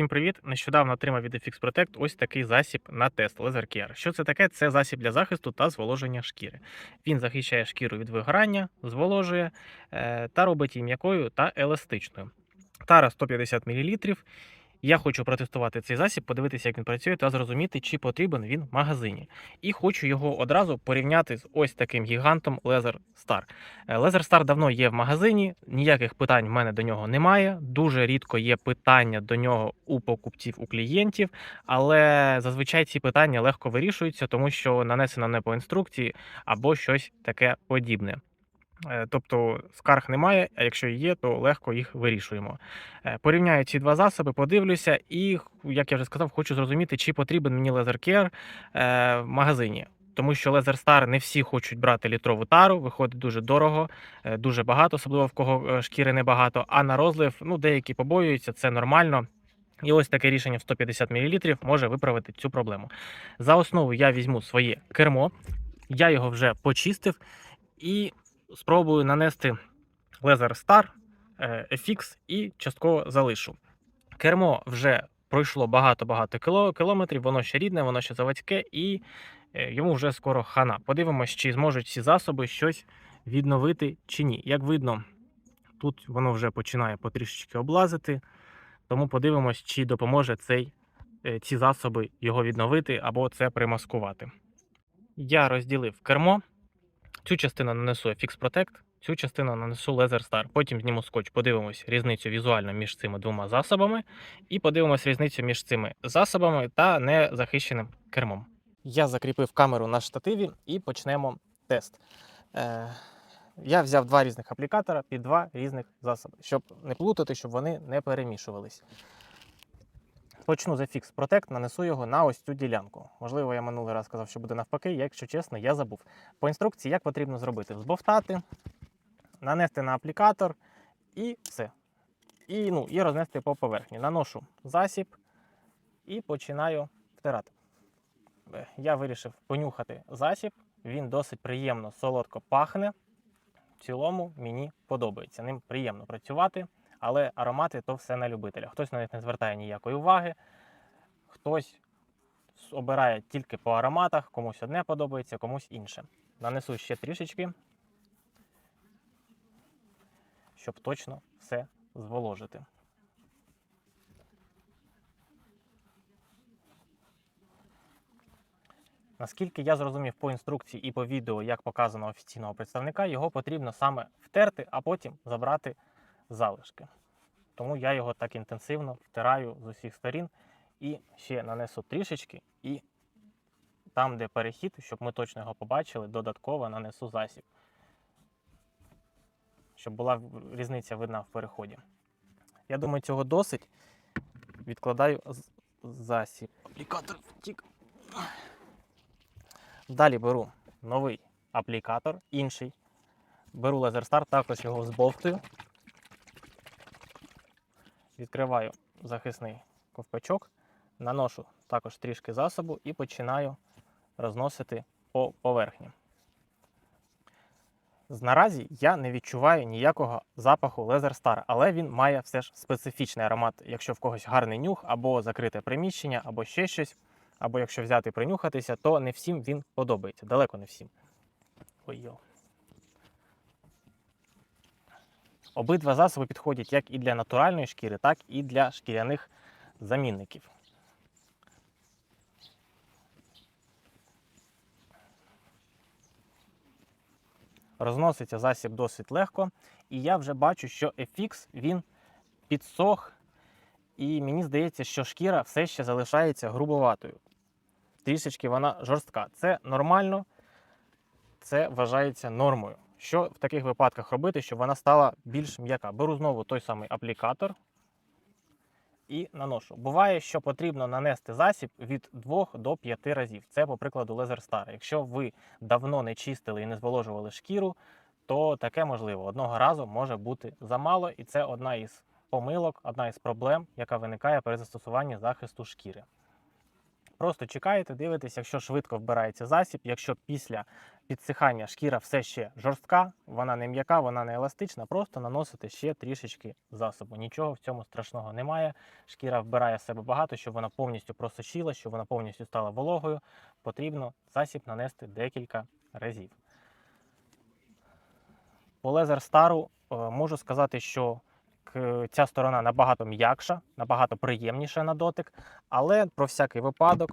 Всім привіт! Нещодавно отримав від FX Protect ось такий засіб на тест Laser Care. Що це таке? Це засіб для захисту та зволоження шкіри. Він захищає шкіру від вигорання, зволожує е, та робить її м'якою та еластичною. Тара 150 мл. Я хочу протестувати цей засіб, подивитися, як він працює, та зрозуміти, чи потрібен він в магазині. І хочу його одразу порівняти з ось таким гігантом Laser Star. Е, Laser Star давно є в магазині, ніяких питань в мене до нього немає. Дуже рідко є питання до нього у покупців, у клієнтів, але зазвичай ці питання легко вирішуються, тому що нанесено не по інструкції або щось таке подібне. Е, Тобто скарг немає, а якщо є, то легко їх вирішуємо. Е, Порівняю ці два засоби, подивлюся, і, як я вже сказав, хочу зрозуміти, чи потрібен мені е, в магазині. Тому що Laser Star не всі хочуть брати літрову тару, виходить дуже дорого, е, дуже багато, особливо в кого шкіри небагато. А на розлив ну, деякі побоюються, це нормально. І ось таке рішення в 150 мл може виправити цю проблему. За основу я візьму своє кермо, я його вже почистив і спробую нанести Laser Star е, FX і частково залишу. Кермо вже пройшло багато-багато кілометрів, воно ще рідне, воно ще заводське, і е, йому вже скоро хана. Подивимось, чи зможуть ці засоби щось відновити чи ні. Як видно, тут воно вже починає потрішечки облазити, тому подивимось, чи допоможе цей, е, ці засоби його відновити або це примаскувати. Я розділив кермо. Цю частину нанесу FX Protect, цю частину нанесу Laser Star. Потім зніму скотч, подивимось різницю візуально між цими двома засобами, і подивимось різницю між цими засобами та незахищеним кермом. Я закріпив камеру на штативі і почнемо тест. Е, я взяв два різних аплікатора під два різних засоби, щоб не плутати, щоб вони не перемішувались. Почну з FX Protect, нанесу його на ось цю ділянку. Можливо, я минулий раз сказав, що буде навпаки, якщо чесно, я забув. По інструкції, як потрібно зробити? Збовтати, нанести на аплікатор і все. І, ну, і рознести по поверхні. Наношу засіб і починаю втирати. Е, Я вирішив понюхати засіб. Він досить приємно, солодко пахне. В цілому мені подобається. Ним приємно працювати, але аромати то все на любителя. Хтось на них не звертає ніякої уваги, хтось обирає тільки по ароматах, комусь одне подобається, комусь інше. Нанесу ще трішечки, щоб точно все зволожити. Наскільки я зрозумів по інструкції і по відео, як показано офіційного представника, його потрібно саме втерти, а потім забрати залишки. Тому я його так інтенсивно втираю з усіх сторін і ще нанесу трішечки, і там, де перехід, щоб ми точно його побачили, додатково нанесу засіб. Щоб була різниця видна в переході. Я думаю, цього досить. Відкладаю засіб. Аплікатор втік. Далі беру новий аплікатор, інший. Беру Star, також його збовтую. Відкриваю захисний ковпачок, наношу також трішки засобу і починаю розносити по поверхні. Наразі я не відчуваю ніякого запаху Laser Star, але він має все ж специфічний аромат, якщо в когось гарний нюх, або закрите приміщення, або ще щось, або якщо взяти принюхатися, то не всім він подобається. Далеко не всім. Ой, Обидва засоби підходять як і для натуральної шкіри, так і для шкіряних замінників. Розноситься засіб досить легко, і я вже бачу, що FX він підсох, і мені здається, що шкіра все ще залишається грубоватою. Трішечки вона жорстка. Це нормально, це вважається нормою. Що в таких випадках робити, щоб вона стала більш м'яка? Беру знову той самий аплікатор і наношу. Буває, що потрібно нанести засіб від 2 до 5 разів. Це, по прикладу, Laser. Якщо ви давно не чистили і не зволожували шкіру, то таке можливо. Одного разу може бути замало, і це одна із помилок, одна із проблем, яка виникає при застосуванні захисту шкіри. Просто чекаєте, дивитесь, якщо швидко вбирається засіб, якщо після підсихання шкіра все ще жорстка, вона не м'яка, вона не еластична, просто наносите ще трішечки засобу. Нічого в цьому страшного немає. Шкіра вбирає в себе багато, щоб вона повністю просочила, щоб вона повністю стала вологою. Потрібно засіб нанести декілька разів. По Laser Star е, можу сказати, що ця сторона набагато м'якша, набагато приємніша на дотик, але про всякий випадок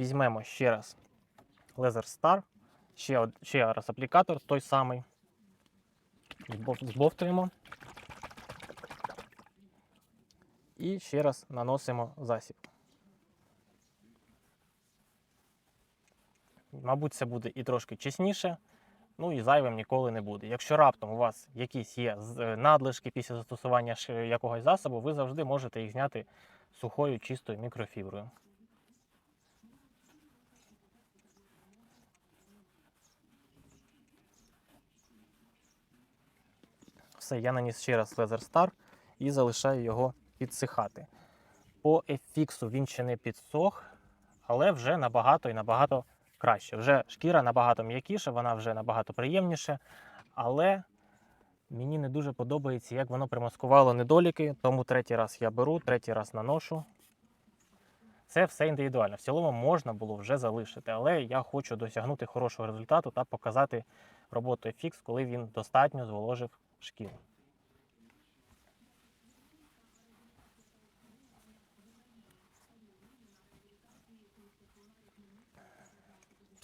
візьмемо ще раз Laser Star, ще, ще раз аплікатор, той самий. Збовтуємо. І ще раз наносимо засіб. Мабуть, це буде і трошки чесніше, ну і зайвим ніколи не буде. Якщо раптом у вас якісь є е, надлишки після застосування якогось засобу, ви завжди можете їх зняти сухою чистою мікрофіброю. Все, я наніс ще раз Laser Star і залишаю його підсихати. По FX він ще не підсох, але вже набагато і набагато краще. Вже шкіра набагато м'якіша, вона вже набагато приємніше, але мені не дуже подобається, як воно примаскувало недоліки, тому третій раз я беру, третій раз наношу. Це все індивідуально. В цілому можна було вже залишити, але я хочу досягнути хорошого результату та показати роботу FX, коли він достатньо зволожив шкіру.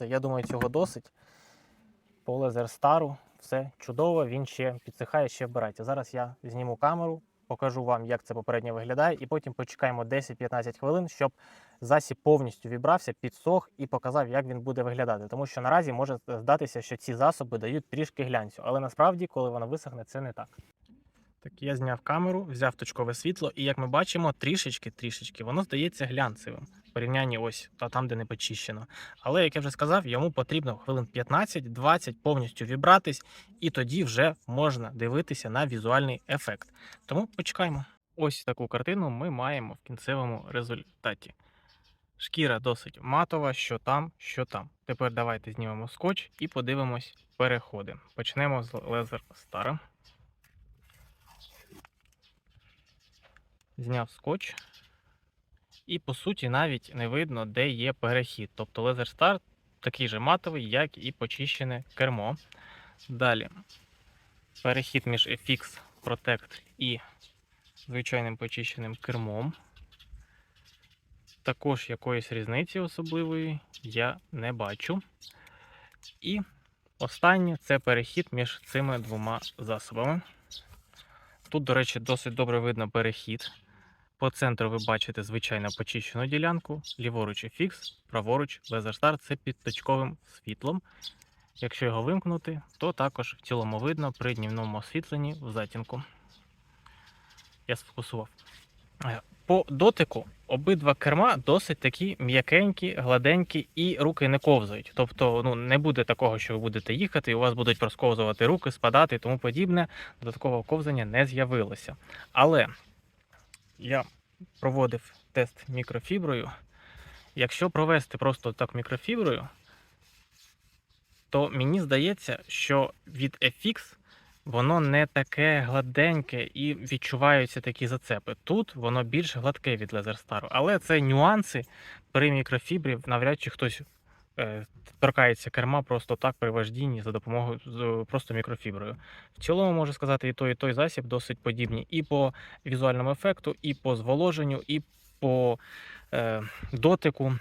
Все, я думаю, цього досить. По Laser Star все чудово, він ще підсихає, ще вбирається. Зараз я зніму камеру, покажу вам, як це попередньо виглядає, і потім почекаємо 10-15 хвилин, щоб засіб повністю вібрався, підсох і показав, як він буде виглядати. Тому що наразі може здатися, що ці засоби дають трішки глянцю, але насправді, коли воно висохне, це не так. Так, я зняв камеру, взяв точкове світло, і як ми бачимо, трішечки-трішечки воно здається глянцевим порівнянні ось там, де не почищено. Але, як я вже сказав, йому потрібно хвилин 15-20 повністю вібратись, і тоді вже можна дивитися на візуальний ефект. Тому почекаємо. Ось таку картину ми маємо в кінцевому результаті. Шкіра досить матова, що там, що там. Тепер давайте знімемо скотч і подивимось переходи. Почнемо з Laser Star. Зняв скотч. І по суті навіть не видно, де є перехід. Тобто Laser Star такий же матовий, як і почищене кермо. Далі перехід між FX Protect і звичайним почищеним кермом. Також якоїсь різниці особливої я не бачу. І останнє це перехід між цими двома засобами. Тут, до речі, досить добре видно перехід. По центру ви бачите звичайно почищену ділянку, ліворуч FX, праворуч Star це під точковим світлом. Якщо його вимкнути, то також в цілому видно при днівному освітленні в затінку. Я сфокусував. Е, По дотику обидва керма досить такі м'якенькі, гладенькі і руки не ковзають. Тобто ну, не буде такого, що ви будете їхати, і у вас будуть просковзувати руки, спадати і тому подібне. Додаткового ковзання не з'явилося. Але я проводив тест мікрофіброю. Якщо провести просто так мікрофіброю, то мені здається, що від FX воно не таке гладеньке і відчуваються такі зацепи. Тут воно більш гладке від Star, але це нюанси при мікрофібрі. Навряд чи хтось торкається керма просто так при вождінні за допомогою просто мікрофіброю. В цілому можу сказати, і той, і той засіб досить подібні і по візуальному ефекту, і по зволоженню, і по е, дотику.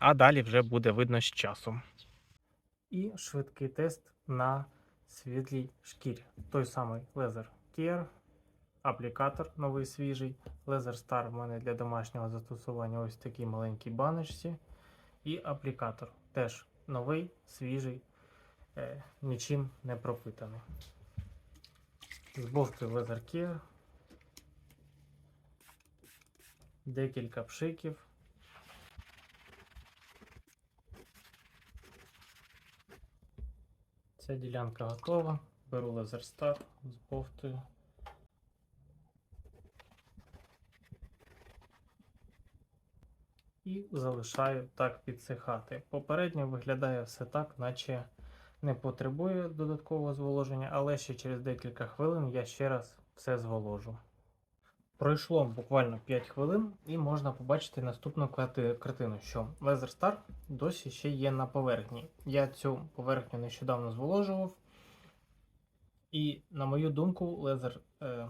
А далі вже буде видно з часом. І швидкий тест на світлій шкірі. Той самий Laser Care, аплікатор новий свіжий. Laser Star в мене для домашнього застосування ось такій маленькій баночці. І аплікатор теж новий, свіжий, е, нічим не пропитаний. Збовтую Laser Care. Декілька пшиків. Ця ділянка готова. Беру Laser Star, збовтую. І залишаю так підсихати. Попередньо виглядає все так, наче не потребує додаткового зволоження, але ще через декілька хвилин я ще раз все зволожу. Пройшло буквально 5 хвилин, і можна побачити наступну картину, що Laser Star досі ще є на поверхні. Я цю поверхню нещодавно зволожував, і, на мою думку, Laser, е,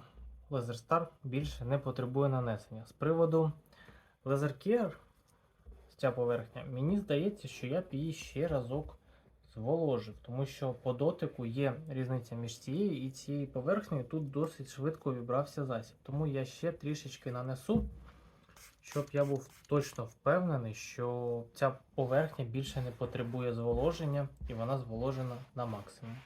Laser Star більше не потребує нанесення. З приводу Laser Care, ця поверхня, мені здається, що я б її ще разок зволожив, тому що по дотику є різниця між цією і цією поверхнею. Тут досить швидко вібрався засіб. Тому я ще трішечки нанесу, щоб я був точно впевнений, що ця поверхня більше не потребує зволоження і вона зволожена на максимум.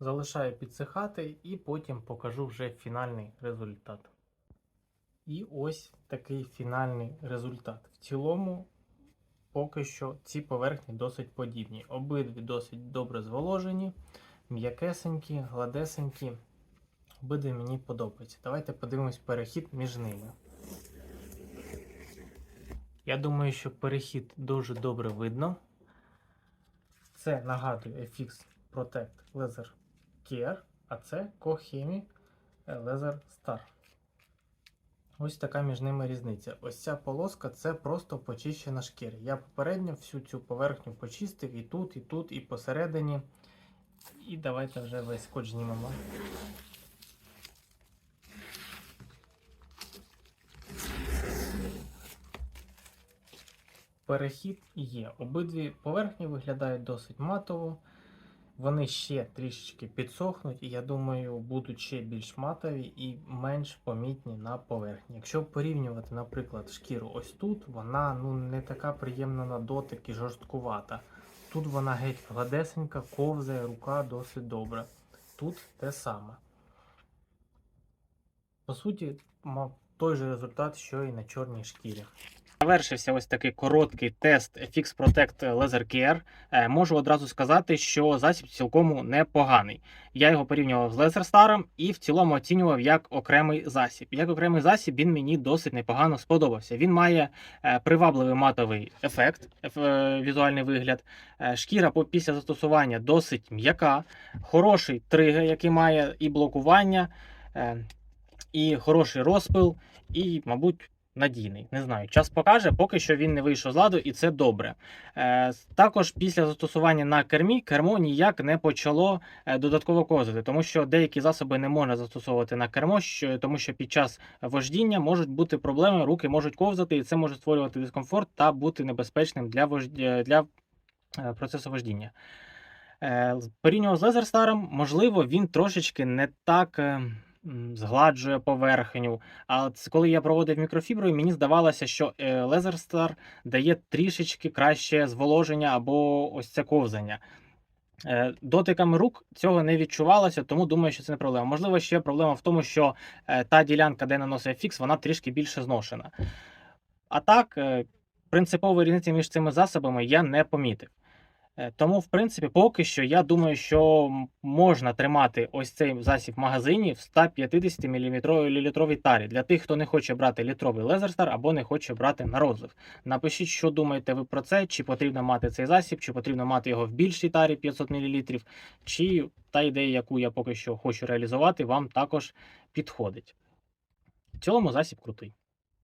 Залишаю підсихати і потім покажу вже фінальний результат. І ось такий фінальний результат. В цілому поки що ці поверхні досить подібні. Обидві досить добре зволожені, м'якесенькі, гладесенькі. Обидві мені подобаються. Давайте подивимось перехід між ними. Я думаю, що перехід дуже добре видно. Це нагадую FX Protect Laser Care, а це Kohemi Laser Star. Ось така між ними різниця. Ось ця полоска це просто почищена шкіра. Я попередньо всю цю поверхню почистив і тут, і тут, і посередині. І давайте вже весь скотч знімемо. Перехід є. Обидві поверхні виглядають досить матово. Вони ще трішечки підсохнуть, і я думаю, будуть ще більш матові і менш помітні на поверхні. Якщо порівнювати, наприклад, шкіру ось тут, вона ну, не така приємна на дотик і жорсткувата. Тут вона геть гладесенька, ковзає, рука досить добра. Тут те саме. По суті, мав той же результат, що і на чорній шкірі. Завершився ось такий короткий тест FX Protect Laser Care. Е, Можу одразу сказати, що засіб цілком непоганий. Я його порівнював з Laser Star і в цілому оцінював як окремий засіб. Як окремий засіб він мені досить непогано сподобався. Він має е, привабливий матовий ефект, е, візуальний вигляд. Шкіра після застосування досить м'яка, хороший тригер, який має і блокування, і хороший розпил, і, мабуть, надійний. Не знаю, час покаже, поки що він не вийшов з ладу, і це добре. Е, також після застосування на кермі кермо ніяк не почало е, додатково ковзати, тому що деякі засоби не можна застосовувати на кермо, що, тому що під час вождіння можуть бути проблеми, руки можуть ковзати, і це може створювати дискомфорт та бути небезпечним для, вожд... е, для е, процесу вождіння. Е, з- Laser можливо, він трошечки не так згладжує поверхню. А коли я проводив мікрофіброю, мені здавалося, що Star дає трішечки краще зволоження або ось це ковзання. Е, Дотиками рук цього не відчувалося, тому думаю, що це не проблема. Можливо, ще проблема в тому, що е, та ділянка, де наносив фікс, вона трішки більше зношена. А так, е, принципової різниці між цими засобами я не помітив. Е, Тому, в принципі, поки що я думаю, що можна тримати ось цей засіб в магазині в 150 мм літровій тарі для тих, хто не хоче брати літровий Star або не хоче брати на розлив. Напишіть, що думаєте ви про це, чи потрібно мати цей засіб, чи потрібно мати його в більшій тарі 500 мл, чи та ідея, яку я поки що хочу реалізувати, вам також підходить. В цілому засіб крутий.